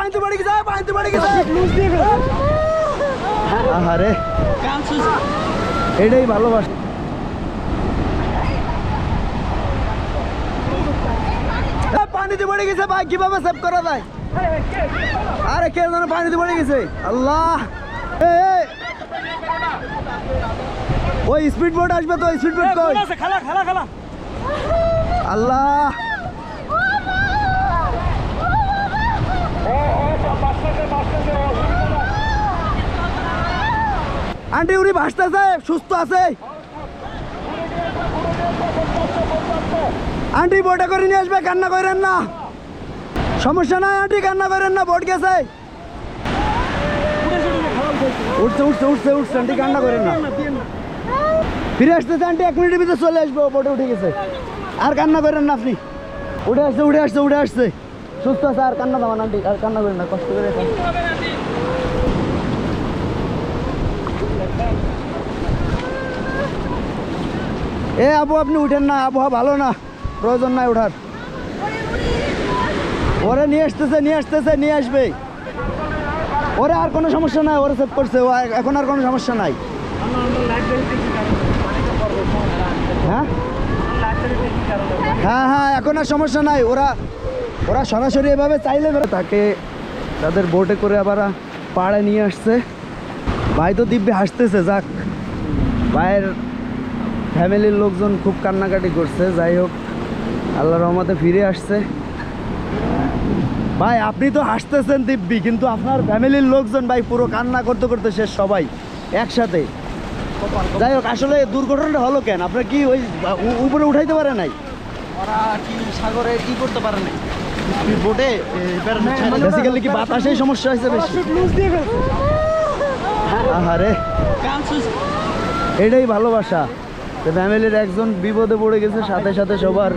গেছে পানিতে পড়ে গেছে। আরে এটাই ভালোবাসা। পানিতে পড়ে গেছে ভাই কীভাবে সেভ করা যায়? আরে কে যেন পানিতে পড়ে গেছে? আল্লাহ। ওই স্পিড বোট আসবে তো স্পিড বোট কই? খালা খালা খালা। আল্লাহ। আন্টি, উনি ভাসতেছে, সুস্থ আছে। আন্টি বোটে করে নিয়ে আসবে, কান্না করেন না। সমস্যা নাই, আন্টি, কান্না করেন না বোট গেছে। উঠছে উঠছে উঠছে উঠছে, আন্টি, কান্না করেন না। ফিরে আসতেছে, আন্টি, এক মিনিটের ভিতরে চলে আসব বোটে উঠে গেছে। আর কান্না করেন না, আপনি। উঠে আসছে উঠে আসছে উঠে আসছে। সুস্থ আছে, আর কান্না দামান আন্টি, আর কান্না করেন না, কষ্ট করে এ আবু, আপনি উঠেন না, আবহাওয়া ভালো না, প্রয়োজন নাই ওঠার ওরে নিয়ে আসতেছে নিয়ে আসতেছে, নিয়ে আসবে। ওরে আর কোনো সমস্যা নাই, ওরে সেভ করছে এখন আর কোনো সমস্যা নাই। হ্যাঁ? হ্যাঁ হ্যাঁ এখন আর সমস্যা নাই, ওরা ওরা সরাসরি এভাবে চাইলে তাকে তাদের বোটে করে আবার পাড়ে নিয়ে আসছে। ভাই তো দিব্যি হাসতেছে, যাক। ভাইয়ের ফ্যামিলির লোকজন খুব কান্নাকাটি করছে যাই হোক আল্লাহ রহমতে ফিরে আসছে। ভাই আপনি তো হাসতেছেন দিব্যি কিন্তু আপনার ফ্যামিলির লোকজন ভাই পুরো কান্না করতে করতে শেষ সবাই একসাথে। যাই হোক আসলে দুর্ঘটনাটা হলো কেন? আপনার কি ওই উপরে উঠাইতে পারে নাই? ওরা কি সাগরে কি করতে পারে না বোটে? বেসিক্যালি কি বাতাসেই সমস্যা হয়েছে বেশি? আহারে। এটাই ভালোবাসা। ফ্যামিলির একজন বিপদে পড়ে গেছে সাথে সাথে সবার